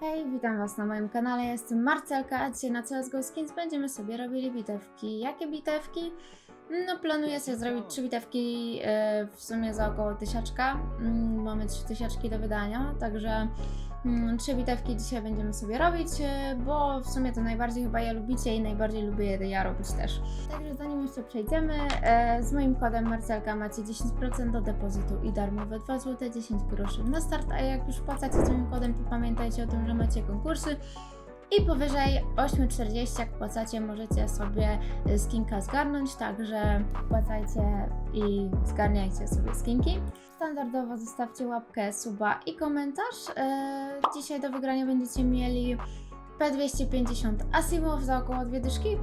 Hej, witam Was na moim kanale, jestem Marcelka, a dzisiaj na CSGO Skins będziemy sobie robili bitewki. Jakie bitewki? No planuję sobie zrobić trzy bitewki e, w sumie za około tysiaczka. Mm, Mamy trzy tysiaczki do wydania, także trzy bitewki dzisiaj będziemy sobie robić, e, bo w sumie to najbardziej chyba je lubicie i najbardziej lubię je ja robić też. Także zanim jeszcze przejdziemy, e, z moim kodem Marcelka macie 10% do depozytu i darmowe 2 zł 10 groszy na start, a jak już wpłacacie z moim kodem, to pamiętajcie o tym, że macie konkursy. I powyżej 8,40 jak płacacie możecie sobie skinka zgarnąć, także płacajcie i zgarniajcie sobie skinki. Standardowo zostawcie łapkę, suba i komentarz. E, Dzisiaj do wygrania będziecie mieli P250 Asimov za około dwie dyszki,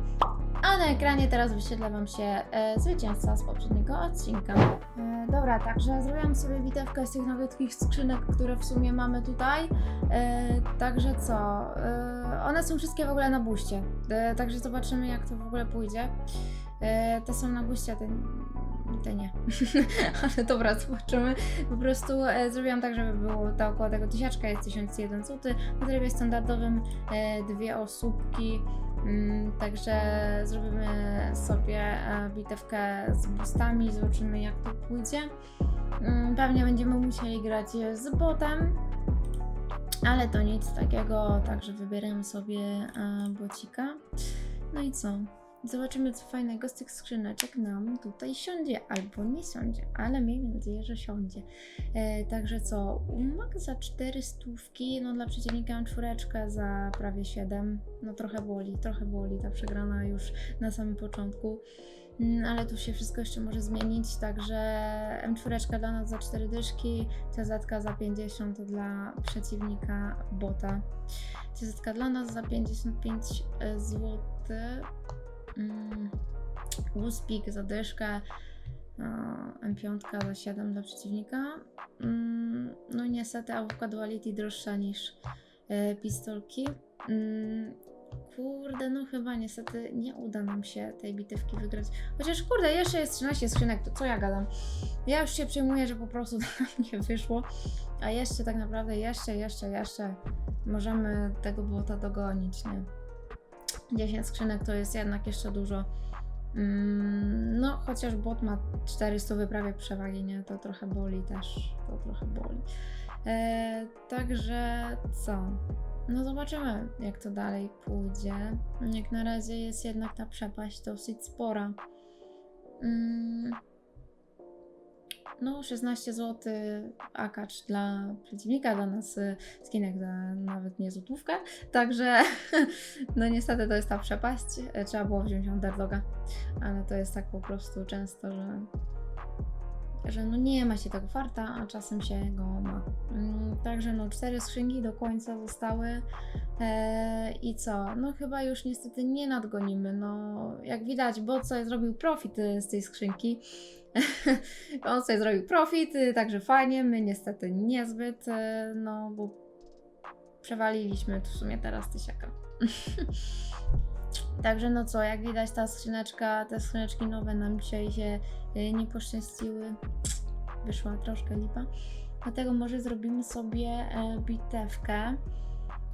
a na ekranie teraz wyświetla Wam się e, zwycięzca z poprzedniego odcinka. E, dobra, także zrobiłam sobie bitewkę z tych nowiutkich skrzynek, które w sumie mamy tutaj. E, także co? E, one są wszystkie w ogóle na buście. E, także zobaczymy, jak to w ogóle pójdzie. E, te są na buście, te, te nie. Ale dobra, zobaczymy. Po prostu e, zrobiłam tak, żeby było to około tego tysiaczka, jest 1001 zł. Na trybie standardowym e, dwie osóbki. Mm, Także zrobimy sobie e, bitewkę z boostami, zobaczymy jak to pójdzie. Mm, Pewnie będziemy musieli grać z botem, ale to nic takiego, także wybieramy sobie e, bocika. No i co? Zobaczymy, co fajnego z tych skrzyneczek nam tutaj siądzie, albo nie siądzie, ale miejmy nadzieję, że siądzie. E, także co? Mag za 4 stówki, no dla przeciwnika mam czwóreczkę za prawie 7. No trochę boli, trochę boli ta przegrana już na samym początku. Mm, Ale tu się wszystko jeszcze może zmienić, także M4 dla nas za 4 dyszki, CZ za 50 to dla przeciwnika bota. CZ dla nas za 55 zł. Mm, Łuspik za dyszkę. a M5 za 7 dla przeciwnika. Mm, No niestety AWP Duality droższa niż e, pistolki. Mm, Kurde, no chyba niestety nie uda nam się tej bitewki wygrać. Chociaż kurde, jeszcze jest 13 skrzynek, to co ja gadam? Ja już się przejmuję, że po prostu nam nie wyszło. A jeszcze tak naprawdę, jeszcze, jeszcze, jeszcze możemy tego bota dogonić, nie? 10 skrzynek to jest jednak jeszcze dużo. Mm, No, chociaż bot ma 400 prawie przewagi, nie? To trochę boli też. To trochę boli. E, także co? No zobaczymy, jak to dalej pójdzie. Jak na razie jest jednak ta przepaść dosyć spora. Mm, no, 16 zł akacz dla przeciwnika, dla nas y, skinek za nawet nie złotówkę. Także, no niestety to jest ta przepaść. E, Trzeba było wziąć underdoga, ale to jest tak po prostu często, że że no nie ma się tego farta, a czasem się go ma. Mm, Także no cztery skrzynki do końca zostały e, i co? No chyba już niestety nie nadgonimy, no jak widać bot sobie zrobił profit y, z tej skrzynki. On sobie zrobił profit, y, także fajnie, my niestety niezbyt, y, no bo przewaliliśmy w sumie teraz tysiaka. Także no co, jak widać ta skrzyneczka, te skrzyneczki nowe nam dzisiaj się nie poszczęściły. Wyszła troszkę lipa. Dlatego może zrobimy sobie e, bitewkę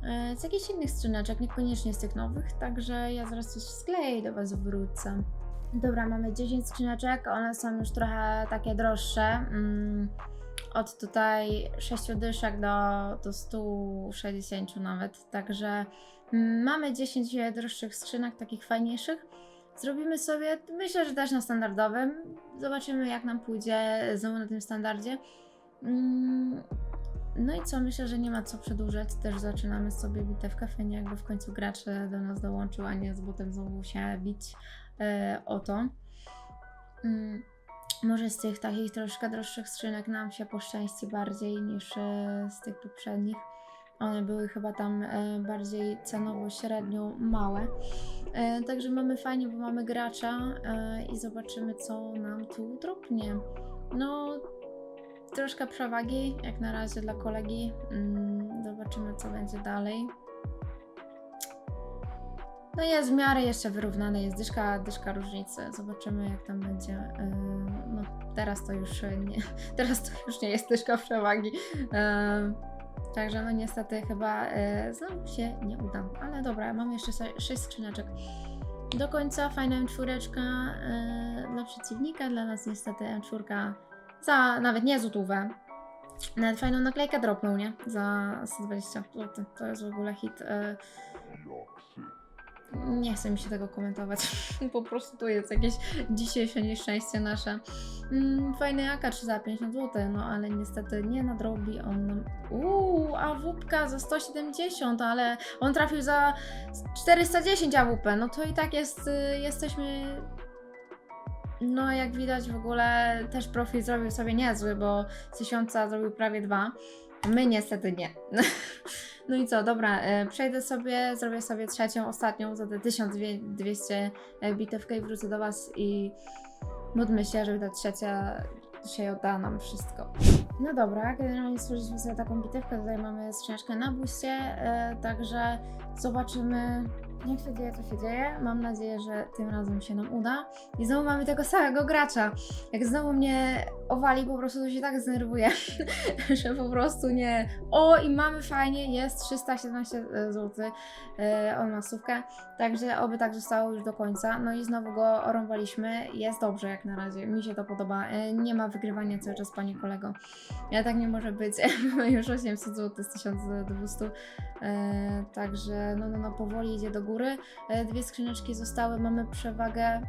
e, z jakichś innych skrzyneczek, niekoniecznie z tych nowych. Także ja zaraz coś skleję i do Was wrócę. Dobra, mamy 10 skrzyneczek, one są już trochę takie droższe. Mm, od tutaj 6 dyszek do, do 160 nawet. Także mm, mamy 10 droższych skrzynek, takich fajniejszych. Zrobimy sobie, myślę, że też na standardowym. Zobaczymy, jak nam pójdzie znowu na tym standardzie. Mm, No i co, myślę, że nie ma co przedłużać. Też zaczynamy sobie bitewkę. Fajnie, jakby w końcu gracz do nas dołączył, a nie z butem znowu się bić e, o to. Mm, Może z tych takich troszkę droższych skrzynek nam się poszczęści bardziej niż e, z tych poprzednich. One były chyba tam e, bardziej cenowo średnio małe. E, Także mamy fajnie, bo mamy gracza e, i zobaczymy, co nam tu dropnie. No, troszkę przewagi, jak na razie dla kolegi. Mm, Zobaczymy, co będzie dalej. No jest w miarę jeszcze wyrównane, jest dyszka, dyszka różnicy. Zobaczymy jak tam będzie. Yy, No teraz to już nie, teraz to już nie jest dyszka przewagi. Także no niestety chyba e, znowu się nie uda. Ale dobra, mam jeszcze 6 skrzyneczek. Do końca fajna M4 e, dla przeciwnika, dla nas niestety M4 za nawet nie złotówę. Nawet fajną naklejkę dropnął, nie? Za 120 zł. To jest w ogóle hit. E, nie chce mi się tego komentować. po prostu to jest jakieś dzisiejsze nieszczęście nasze. Mm, fajny AK za 50 zł, no ale niestety nie nadrobi on nam. Uuu, AWP za 170, ale on trafił za 410 AWP. No to i tak jest, y, jesteśmy. No, jak widać, w ogóle też profil zrobił sobie niezły, bo z 1000 zrobił prawie dwa. My niestety nie. No i co, dobra, e, przejdę sobie, zrobię sobie trzecią, ostatnią za te 1200 bitewkę i wrócę do Was i módlmy się, żeby ta trzecia dzisiaj oddała nam wszystko. No dobra, generalnie stworzyliśmy sobie taką bitewkę, tutaj mamy skrzyneczkę na buście, e, także zobaczymy jak się dzieje, co się dzieje. Mam nadzieję, że tym razem się nam uda. I znowu mamy tego samego gracza. Jak znowu mnie owali, po prostu to się tak zdenerwuję, że po prostu nie. O, i mamy fajnie, jest 317 zł. Yy, on ma stówkę. Także oby tak zostało już do końca. No i znowu go orąbaliśmy. Jest dobrze jak na razie. Mi się to podoba. Yy, nie ma wygrywania cały czas, panie kolego. Ja tak nie może być. Mamy już 800 zł z 1200. Yy, także no, no, no, powoli idzie do góry. Yy, dwie skrzyneczki zostały. Mamy przewagę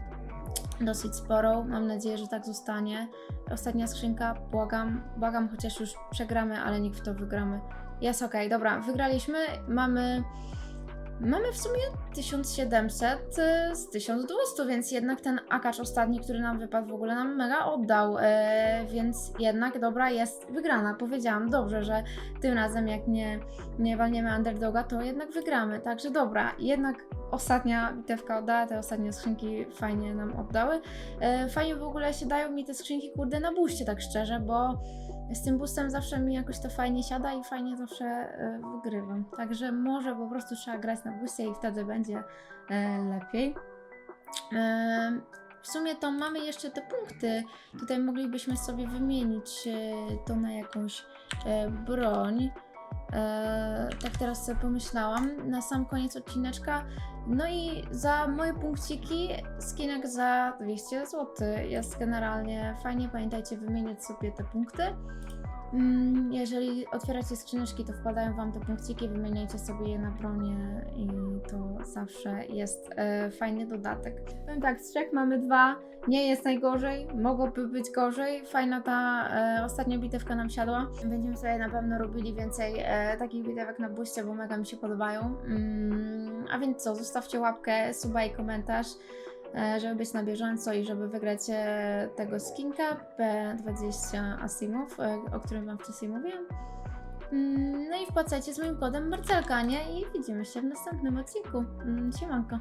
dosyć sporą. Mam nadzieję, że tak zostanie. Ostatnia skrzynka, błagam, błagam, chociaż już przegramy, ale nikt w to wygramy. Jest ok, dobra, wygraliśmy. Mamy. Mamy w sumie 1700 y, z 1200, więc jednak ten akacz ostatni, który nam wypadł, w ogóle nam mega oddał. e, więc jednak, dobra, jest wygrana. Powiedziałam dobrze, że tym razem, jak nie, nie walniemy underdoga, to jednak wygramy. Także dobra, jednak ostatnia bitewka oddała, te ostatnie skrzynki fajnie nam oddały. E, fajnie w ogóle się dają mi te skrzynki, kurde, na buście, tak szczerze, bo z tym boostem zawsze mi jakoś to fajnie siada i fajnie zawsze e, wygrywam. Także może po prostu trzeba grać na boostie i wtedy będzie e, lepiej. E, w sumie to mamy jeszcze te punkty. Tutaj moglibyśmy sobie wymienić to na jakąś broń. E, tak teraz sobie pomyślałam na sam koniec odcineczka. No i za moje punkciki skinek za 200 zł jest generalnie fajnie. Pamiętajcie wymieniać sobie te punkty. Mm, Jeżeli otwieracie skrzyneczki, to wpadają Wam te punkciki, wymieniajcie sobie je na bronie i to zawsze jest e, fajny dodatek. Powiem tak, z trzech mamy dwa, nie jest najgorzej, mogłoby być gorzej. Fajna ta e, ostatnia bitewka nam siadła. Będziemy sobie na pewno robili więcej e, takich bitewek na buście, bo mega mi się podobają. Mm, a więc co, zostawcie łapkę, suba i komentarz żeby być na bieżąco i żeby wygrać e, tego skinka P20 Asimów, e, o którym Wam wcześniej mówiłam. Mm, No i wpłacajcie z moim kodem Marcelka, nie? I widzimy się w następnym odcinku. Mm, Siemanko.